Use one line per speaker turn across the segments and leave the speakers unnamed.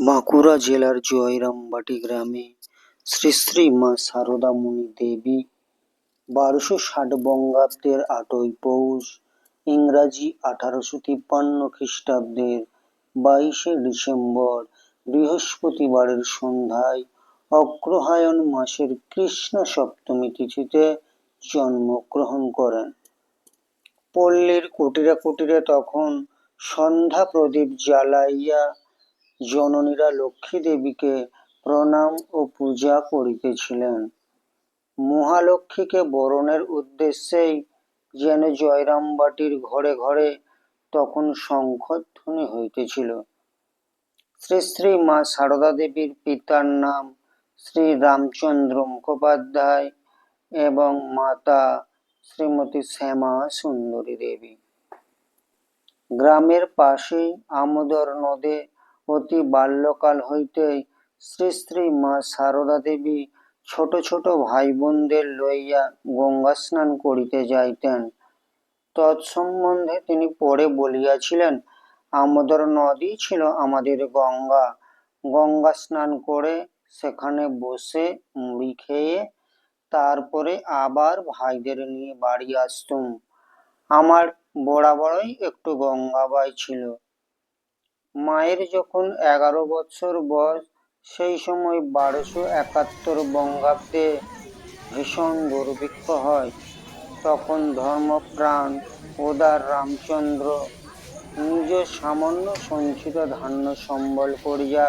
বাঁকুড়া জেলার জয়রামবাটি গ্রামে শ্রী শ্রী মা সারদামণি দেবী বারোশো ষাট বঙ্গাব্দের আটই পৌষ ইংরাজি আঠারোশো তিপ্পান্ন খ্রিস্টাব্দের বাইশে ডিসেম্বর বৃহস্পতিবারের সন্ধ্যায় অগ্রহায়ণ মাসের কৃষ্ণ সপ্তমী তিথিতে জন্মগ্রহণ করেন। পল্লীর কুটিরে কুটিরে তখন সন্ধ্যা প্রদীপ জ্বালাইয়া জননীরা লক্ষ্মী দেবীকে প্রণাম ও পূজা করিতেছিলেন। মহালক্ষ্মীকে বরণের উদ্দেশ্যেই যেন জয়রামবাটির ঘরে ঘরে তখন শঙ্খধ্বনি হইতেছিল। শ্রী শ্রী মা সারদা দেবীর পিতার নাম শ্রী রামচন্দ্র মুখোপাধ্যায় এবং মাতা শ্রীমতী শ্যামা সুন্দরী দেবী। গ্রামের পাশেই আমোদর নদে অতি বাল্যকাল হইতেই শ্রী শ্রী মা সারদা দেবী ছোট ছোট ভাই বোনদের লইয়া গঙ্গা স্নান করিতে যাইতেন। তৎসম্বন্ধে তিনি পরে বলিয়াছিলেন, আমাদের নদী ছিল আমাদের গঙ্গা। গঙ্গা স্নান করে সেখানে বসে মুড়ি খেয়ে তারপরে আবার ভাইদের নিয়ে বাড়ি আসতুম। আমার বরাবরই একটু গঙ্গাবাই ছিল। মায়ের যখন এগারো বছর বয়স, সেই সময় বারোশো একাত্তর বঙ্গাব্দে ভীষণ দুর্ভিক্ষ হয়। তখন ধর্মপ্রাণ ওদার রামচন্দ্র নিজ সামান্য সঞ্চিত ধান্য সম্বল করিয়া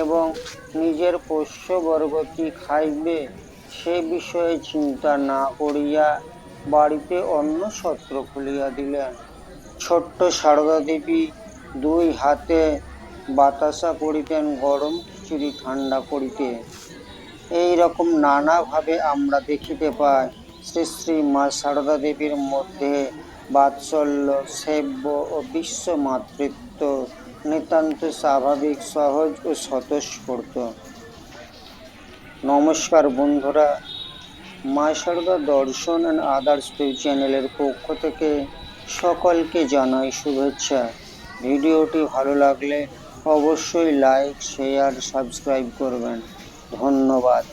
এবং নিজের পোষ্যবর্গ কি খাইবে সে বিষয়ে চিন্তা না করিয়া বাড়িতে অন্য সত্র খুলিয়া দিলেন। ছোট্ট সারদা দেবী দুই হাতে বাতাসা করিতেন, গরম খিচুড়ি ঠান্ডা করিতে। এই রকম নানাভাবে আমরা দেখিতে পাই, শ্রী শ্রী মা সারদা দেবীর মধ্যে বাৎসল্য, সেব্য ও বিশ্ব মাতৃত্ব নিতান্ত স্বাভাবিক, সহজ ও স্বতঃস্ফূর্ত। নমস্কার বন্ধুরা, মা সারদা দর্শন অ্যান্ড আদার্স চ্যানেলের পক্ষ থেকে সকলকে জানাই শুভেচ্ছা। ভিডিওটি ভালো লাগলে অবশ্যই লাইক শেয়ার সাবস্ক্রাইব করবেন। ধন্যবাদ।